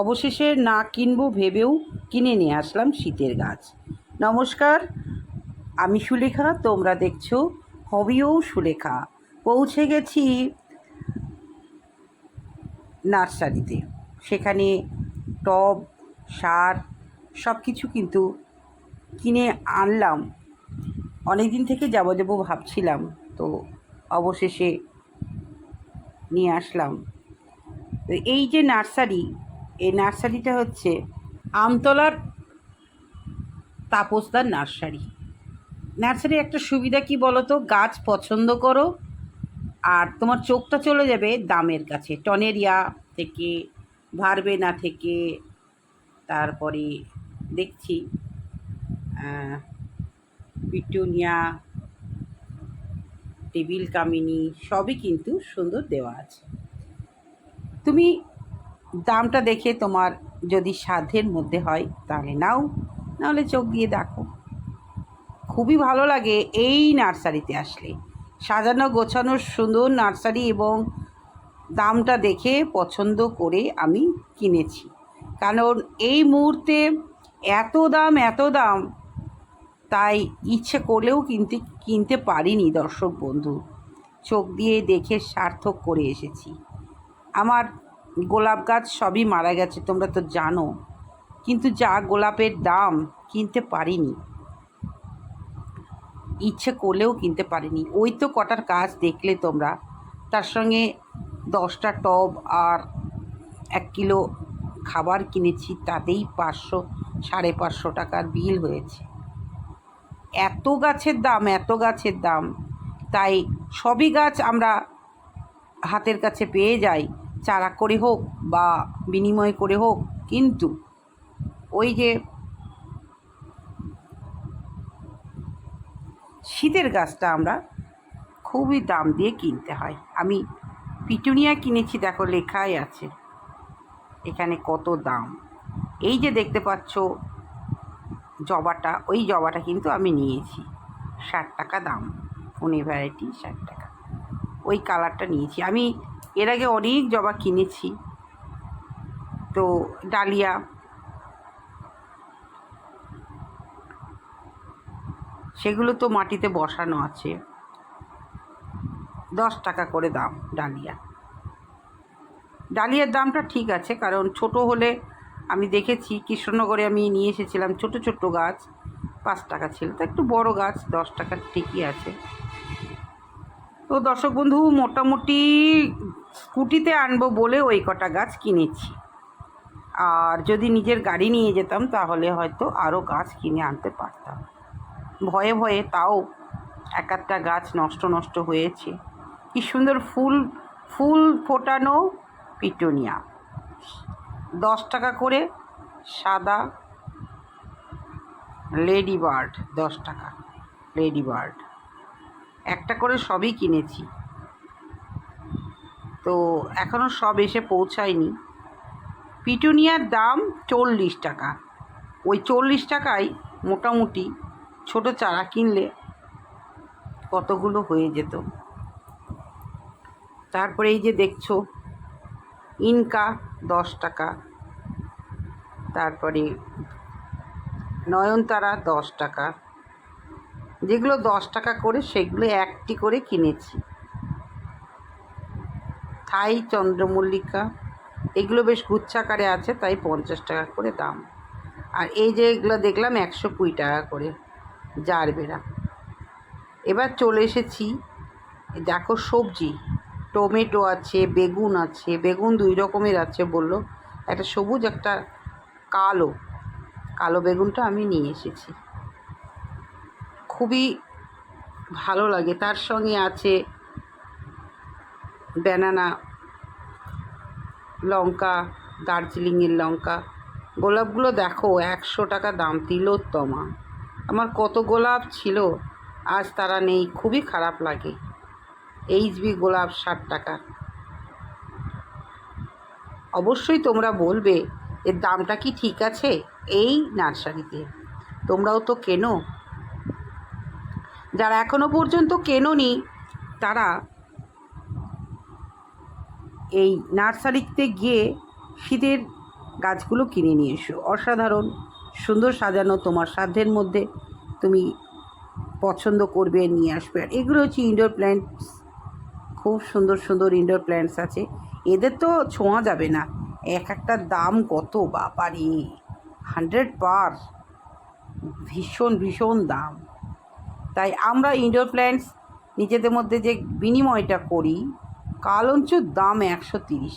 অবশেষে না কিনবো ভেবেও কিনে নিয়ে আসলাম শীতের গাছ। নমস্কার, আমি সুলেখা, তোমরা দেখছ হবিও সুলেখা। পৌঁছে গেছি নার্সারিতে। সেখানে টব, সার সব কিছু কিন্তু কিনে আনলাম। অনেক দিন থেকে যাব যাব ভাবছিলাম, তো অবশেষে নিয়ে আসলাম। এই যে নার্সারি এই নার্সারিটা হচ্ছে আমতলার তাপসদার নার্সারি। নার্সারি একটা সুবিধা কি বলো তো গাছ পছন্দ করো আর তোমার চোখটা চলে যাবে দামের কাছে। টনেরিয়া থেকে, ভারবেনা থেকে, তারপরে দেখছি পিটুনিয়া, টেবিল কামিনী সবই কিন্তু সুন্দর দেওয়া আছে। তুমি দামটা দেখে তোমার যদি সাধ্যের মধ্যে হয় তাহলে নাও, নাহলে চোখ দিয়ে দেখো। খুবই ভালো লাগে এই নার্সারিতে আসলে। সাজানো, গোছানো, সুন্দর নার্সারি এবং দামটা দেখে পছন্দ করে আমি কিনেছি। কারণ এই মুহূর্তে এত দাম এত দাম, তাই ইচ্ছে করলেও কিনতে কিনতে পারিনি দর্শক বন্ধু। চোখ দিয়ে দেখে সার্থক করে এসেছি। আমার গোলাপ গাছ সবই মারা গেছে, তোমরা তো জানো। কিন্তু যা গোলাপের দাম কিনতে পারিনি। ইচ্ছে করলেও কিনতে পারিনি। ওই তো কটার কাজ দেখলে তোমরা। তার সঙ্গে দশটা টব আর এক কিলো খাবার কিনেছি, তাতেই পাঁচশো, সাড়ে পাঁচশো টাকার বিল হয়েছে। এত গাছের দাম, এত গাছের দাম। তাই সবই গাছ আমরা হাতের কাছে পেয়ে যাই। চারা করে হোক বা বিনিময় করে হোক, কিন্তু ওই যে শীতের গাছটা আমরা খুবই দাম দিয়ে কিনতে হয়। আমি পিটুনিয়া কিনেছি, দেখো লেখাই আছে। এখানে কত দাম। এই যে দেখতে পাচ্ছ জবাটা, ওই জবাটা কিন্তু আমি নিয়েছি। ষাট টাকা দাম ফোনে ভ্যারাইটি ষাট টাকা। ওই কালারটা নিয়েছি। আমি এর আগে অনেক জবা কিনেছি। তো ডালিয়া। সেগুলো তো মাটিতে বসানো আছে। দশ টাকা করে দাম ডালিয়া। ডালিয়ার দামটা ঠিক আছে, কারণ ছোট হলে আমি দেখেছি কৃষ্ণনগরে আমি নিয়ে এসেছিলাম ছোট ছোট গাছ, পাঁচ টাকা ছিল। তো একটু বড় গাছ, দশ টাকার ঠিকই আছে। তো দর্শক বন্ধু, মোটামুটি স্কুটিতে আনব বলে ওই কটা গাছ কিনেছি। আর যদি নিজের গাড়ি নিয়ে যেতাম, তাহলে হয়তো আরও গাছ কিনে আনতে পারতাম। ভয়ে ভয়ে তাও এক একটা গাছ নষ্ট নষ্ট হয়েছে। কি সুন্দর ফুল ফুল ফোটানো পিটোনিয়া। দশ টাকা করে সাদা লেডি বার্ড, দশ টাকা লেডি বার্ড। একটা করে সবই কিনেছি। তো এখনও সব এসে পৌঁছায়নি। পিটুনিয়ার দাম চল্লিশ টাকা। ওই চল্লিশ টাকায় মোটামুটি ছোট চারা কিনলে কতগুলো হয়ে যেত। তারপরে এই যে দেখছ, ইনকা দশ টাকা। তারপরে নয়নতারা দশ টাকা। যেগুলো দশ টাকা করে, সেগুলো একটি করে কিনেছি। থাই, চন্দ্রমল্লিকা, এগুলো বেশ গুচ্ছাকারে আছে, তাই পঞ্চাশ টাকা করে দাম। আর এই যে এগুলো দেখলাম, একশো কুড়ি টাকা করে জারবেরা এবার চলে এসেছি, দেখো সবজি। টমেটো আছে, বেগুন আছে, বেগুন দুই রকমের আছে বলল। একটা সবুজ, একটা কালো। কালো বেগুনটা আমি নিয়ে এসেছি। খুবই ভালো লাগে। তার সঙ্গে আছে ব্যানানা লঙ্কা, দার্জিলিংয়ের লঙ্কা। গোলাপগুলো দেখো, একশো টাকা দাম, তিলোত্তমা। আমার কত গোলাপ ছিল, আজ তারা নেই, খুবই খারাপ লাগে। এইচবি গোলাপ ষাট টাকা। অবশ্যই তোমরা বলবে, এর দামটা কি ঠিক আছে? এই নার্সারিতে। তোমরাও তো কেনো যারা এখনও পর্যন্ত কেনোনি, তারা এই নার্সারিতে গিয়ে শীতের গাছগুলো কিনে নিয়ে এসো। অসাধারণ, সুন্দর সাজানো তোমার সাধ্যের মধ্যে তুমি পছন্দ করবে, নিয়ে আসবে। আর এগুলো হচ্ছে ইনডোর প্ল্যান্টস খুব সুন্দর সুন্দর ইনডোর প্ল্যান্টস আছে। এদের তো ছোঁয়া যাবে না। এক একটা দাম কত? বাপারি! হান্ড্রেড পার ভীষণ ভীষণ দাম। তাই আমরা ইনডোর প্ল্যান্টস নিজেদের মধ্যে যে বিনিময়টা করি কালঞ্চুর দাম একশো তিরিশ।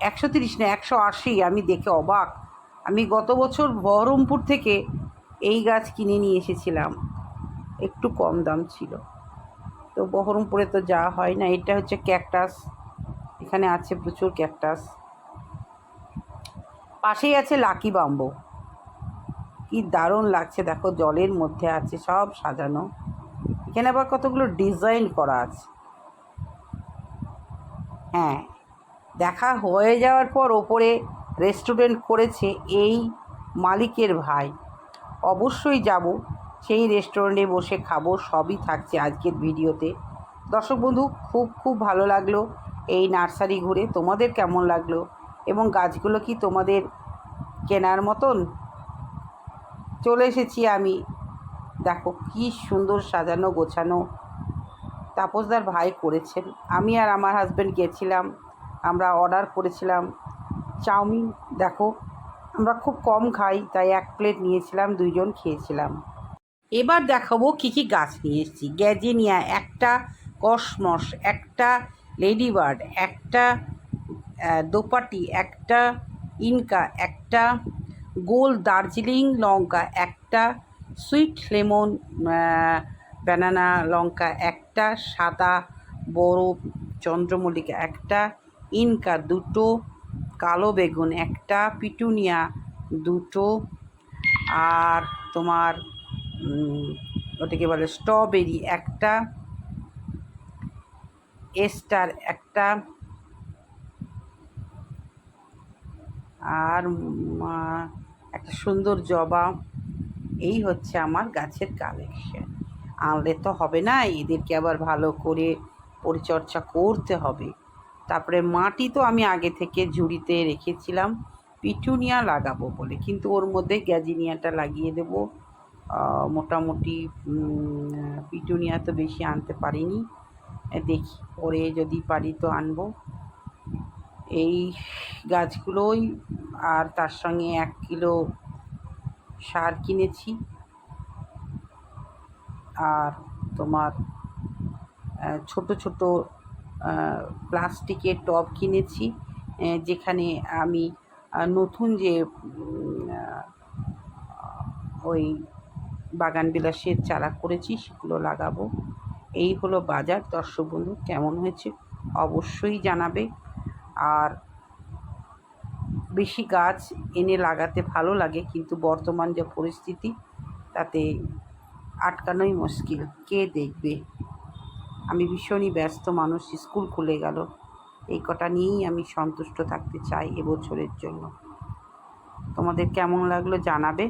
একশো তিরিশ না, একশো আশি, আমি দেখে অবাক। আমি গত বছর বহরমপুর থেকে এই গাছ কিনে নিয়ে এসেছিলাম। একটু কম দাম ছিল। তো বহরমপুরে তো যাওয়া হয় না, এটা হচ্ছে ক্যাকটাস। এখানে আছে প্রচুর ক্যাকটাস। পাশেই আছে লাকি বাম্বো। কি দারুণ লাগছে। দেখো, জলের মধ্যে আছে, সব সাজানো। এখানে আবার কতগুলো ডিজাইন করা আছে। হ্যাঁ দেখা হয়ে যাওয়ার পর ওপরে রেস্টুরেন্ট করেছে এই মালিকের ভাই। অবশ্যই যাব, সেই রেস্টুরেন্টে বসে খাব, সবই থাকছে আজকের ভিডিওতে। দর্শক বন্ধু, খুব খুব ভালো লাগল এই নার্সারি ঘুরে। তোমাদের কেমন লাগল? এবং গাছগুলো কি তোমাদের কেনার মতন? চলে এসেছি আমি। দেখো কি সুন্দর সাজানো, গোছানো। তাপসদার ভাই করেছেন। আমি আর আমার হাজব্যান্ড গেছিলাম। আমরা অর্ডার করেছিলাম। চাউমিন, দেখো, আমরা খুব কম খাই, তাই এক প্লেট নিয়েছিলাম, দুইজন খেয়েছিলাম। এবার দেখাবো কী কী গাছ নিয়ে এসেছি। গ্যাজেনিয়া একটা কসমস, একটা লেডিবার্ড একটা দোপাটি, একটা ইনকা, একটা গোল দার্জিলিং লঙ্কা, একটা সুইট লেমন ব্যানানা লঙ্কা, একটা সাদা বড় চন্দ্রমল্লিকা, একটা ইনকা, দুটো কালো বেগুন, একটা পিটুনিয়া, দুটো আর তোমার ওটাকে বলে স্ট্রবেরি, একটা এস্টার, একটা আর একটা সুন্দর জবা। এই হচ্ছে আমার গাছের কালেকশন আনলে তো হবে না, এদেরকে আবার ভালো করে পরিচর্যা করতে হবে। তারপরে মাটি তো আমি আগে থেকে ঝুড়িতে রেখেছিলাম, পিটুনিয়া লাগাবো বলে। কিন্তু ওর মধ্যে গ্যাজিনিয়াটা লাগিয়ে দেবো। মোটামুটি পিটুনিয়া তো বেশি আনতে পারিনি। দেখি, পরে যদি পারি তো আনব। এই গাছগুলোই আর তার সঙ্গে এক কিলো সার কিনেছি। আর তোমার ছোট ছোট প্লাস্টিকের টব কিনেছি যেখানে আমি নতুন যে ওই বাগান বিলাসের চারা করেছি, সেগুলো লাগাবো। এই হলো বাজার। দর্শক বন্ধু, কেমন হয়েছে? অবশ্যই জানাবে। আর বেশি গাছ এনে লাগাতে ভালো লাগে, কিন্তু বর্তমান যে পরিস্থিতি, তাতে আটকানোই মুশকিল। কে দেখবে? আমি ভীষণই ব্যস্ত মানুষ, স্কুল খুলে গেল। এই কটা নিয়েই আমি সন্তুষ্ট থাকতে চাই এবছরের জন্য। তোমাদের কেমন লাগল জানাবে?